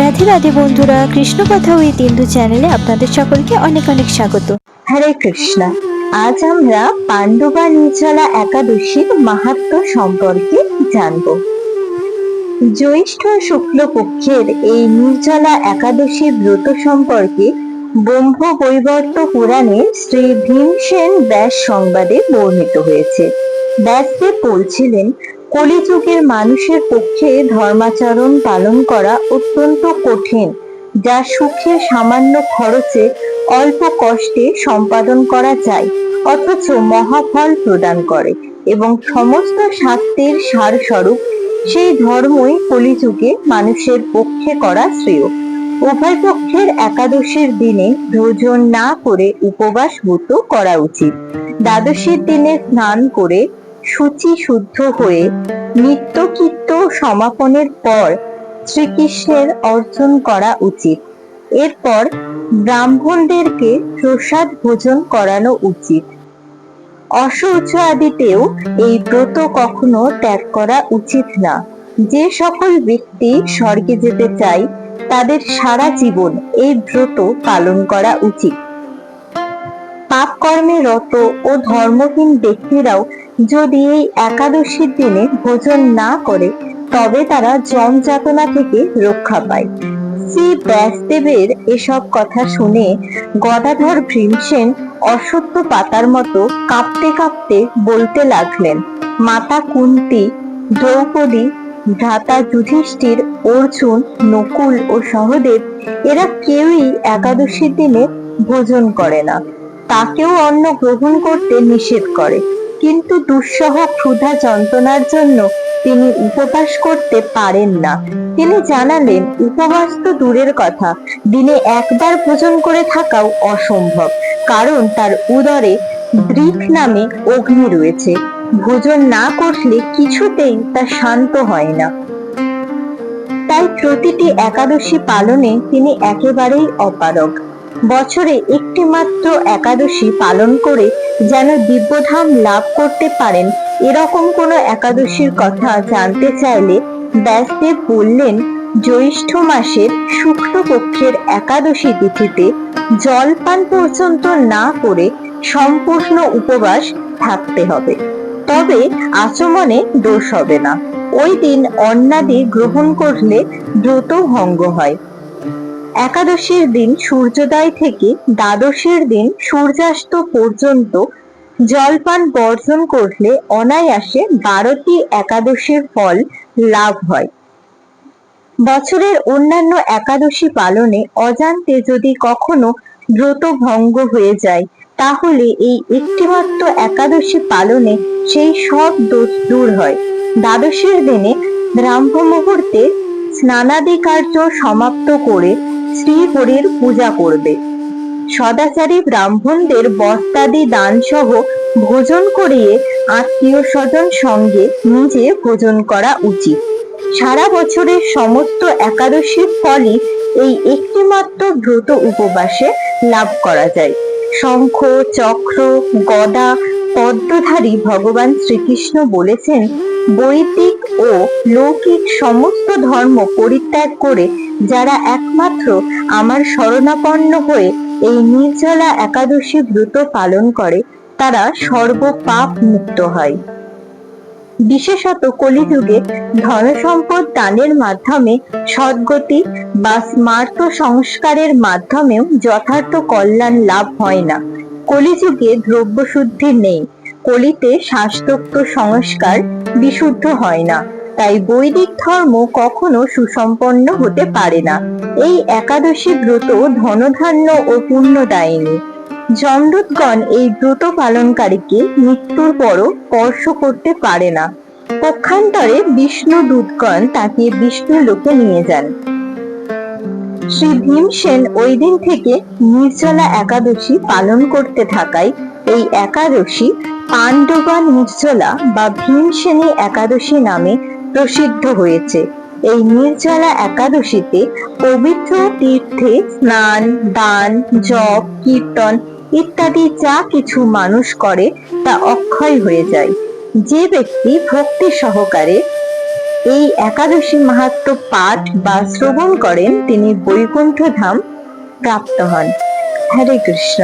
রাধে রাধে বন্ধুরা, কৃষ্ণ কথা ওই তিন্দু চ্যানেলে আপনাদের সকলকে অনেক অনেক স্বাগত। হরে কৃষ্ণ। আজ আমরা পাণ্ডবা নির্জলা একাদশীর মাহাত্ম সম্পর্কে জানব। জ্যৈষ্ঠ শুক্লপক্ষের এই নির্জলা একাদশী ব্রত সম্পর্কে ব্রহ্ম বৈবর্ত পুরাণে শ্রী ভীমসেন ব্যাস সংবাদে বর্ণিত হয়েছে। ব্যাসদেব বলছিলেন কলিযুগের মানুষের পক্ষে ধর্মাচরণ পালন করা অত্যন্ত কঠিন, যা সুখে সামান্য খরচে অল্প কষ্টে সম্পাদন করা যায়, অথচ মহাফল প্রদান করে এবং সমস্ত শাস্তির সারস্বরূপ সেই ধর্মই কলিযুগে মানুষের পক্ষে করা শ্রেয়। উভয় পক্ষের একাদশীর দিনে ভোজন না করে উপবাস ব্রত করা উচিত। দ্বাদশীর দিনে স্নান করে শুচি শুদ্ধ হয়ে নিত্যকীর্ত সমাপনের পর শ্রীকৃষ্ণের অর্জন করা উচিত। এরপর ব্রাহ্মণদেরকে প্রসাদ ভোজন করানো উচিত। অশৌচ আদিতেও এই ব্রত কখনো ত্যাগ করা উচিত না। যে সকল ব্যক্তি স্বর্গে যেতে চায়, তাদের সারা জীবন এই ব্রত পালন করা উচিত। পাপ কর্মে রত ও ধর্মহীন ব্যক্তিরাও যদি এই একাদশীর দিনে ভোজন না করে, তবে তারা জম যাতনা থেকে রক্ষা পায়। শ্রী ব্যাসদেবের এসব কথা শুনে গদাধর ভীমসেন অসত্য পাতার মতো কাঁপতে কাঁপতে বলতে লাগলেন, মাতা কুন্তি, দ্রৌপদী, ভ্রাতা যুধিষ্ঠির, অর্জুন, নকুল ও সহদেব, এরা কেউই একাদশীর দিনে ভোজন করে না। তাকেও অন্ন গ্রহণ করতে নিষেধ করে। কিন্তু দুঃসহ ক্ষুধা যন্ত্রণার জন্য তিনি উপবাস করতে পারেন না। তিনি জানালেন, উপবাস তো দূরের কথা। দিনে একবার ভোজন করে থাকাও অসম্ভব, কারণ তার উদরে দৃক নামে অগ্নি রয়েছে। ভোজন না করলে কিছুতেই তা শান্ত হয় না। তাই প্রতিটি একাদশী পালনে তিনি একেবারেই অপারগ। বছরে একটি মাত্র একাদশী পালন করে যেন দিব্যধাম লাভ করতে পারেন, এরকম কোনো একাদশীর কথা জানতে চাইলে ব্যাসদেব বললেন, জ্যৈষ্ঠ মাসের শুক্লপক্ষের একাদশী তিথিতে জলপান পর্যন্ত না করে সম্পূর্ণ উপবাস থাকতে হবে। তবে আচমনে দোষ হবে না। ওই দিন অন্নাদি গ্রহণ করলে দ্রুত ভঙ্গ হয়। একাদশীর দিন সূর্যোদয় থেকে দ্বাদশীর দিন সূর্যাস্ত পর্যন্ত জলপান বর্জন করলে অনায়াসে বারোটি একাদশীর ফল লাভ হয়। বছরের অন্যান্য একাদশী পালনে অজান্তে যদি কখনো ব্রত ভঙ্গ হয়ে যায়, তাহলে এই একটিমাত্র একাদশী পালনে সেই সব দোষ দূর হয়। দ্বাদশীর দিনে ব্রাহ্ম মুহূর্তে স্নানাদি কার্য সমাপ্ত করে শ্রীহরির পূজা করবে। সদাচারী ব্রাহ্মণদের বস্তাদি দান সহ ভোজন করিয়ে আত্মীয় স্বজন সঙ্গে নিজে ভোজন করা উচিত। সারা বছরের সমস্ত একাদশীর ফলই এই একটিমাত্র ব্রত উপবাসে লাভ করা যায়। শঙ্খ, চক্র, গদা পদ্মধারী ভগবান শ্রীকৃষ্ণ বলেছেন, বৈদিক ও লৌকিক সমস্ত ধর্ম পরিত্যাগ করে যারা একমাত্র আমার শরণাপন্ন হয়ে এই নির্জলা একাদশী ব্রত পালন করে, তারা সর্বপাপ মুক্ত হয়। বিশেষত কলিযুগে ধনসম্পদ দানের মাধ্যমে সদ্গতি বা স্মার্ত সংস্কারের মাধ্যমেও যথার্থ কল্যাণ লাভ হয় না। কলিযুগে দ্রব্য শুদ্ধি নেই। কলিতে শাস্ত্রোক্ত সংস্কার বিশুদ্ধ হয় না। তাই বৈদিক ধর্ম কখনো সুসম্পন্ন হতে পারে না। এই একাদশী ব্রত ধনধান্য ও পুণ্যদায়িনী। জমদূতগণ এই ব্রত পালনকারীকে মৃত্যুর পরও স্পর্শ করতে পারে না। পক্ষান্তরে বিষ্ণু দূতগণ তাকে বিষ্ণু লোকে নিয়ে যান। শ্রী ভীমসেন ওই দিন থেকে নির্জলা একাদশী পালন করতে থাকায় এই একাদশী পাণ্ডবা নির্জলা বা ভীমসেনী একাদশী নামে প্রসিদ্ধ হয়েছে। এই নির্জলা একাদশীতে পবিত্র তীর্থে স্নান, দান, জপ, কীর্তন ইত্যাদি যা কিছু মানুষ করে তা অক্ষয় হয়ে যায়। যে ব্যক্তি ভক্তি সহকারে এই একাদশী মাহাত্ম পাঠ বা শ্রবণ করেন তিনি বৈকুণ্ঠ ধাম প্রাপ্ত হন। হরে কৃষ্ণ।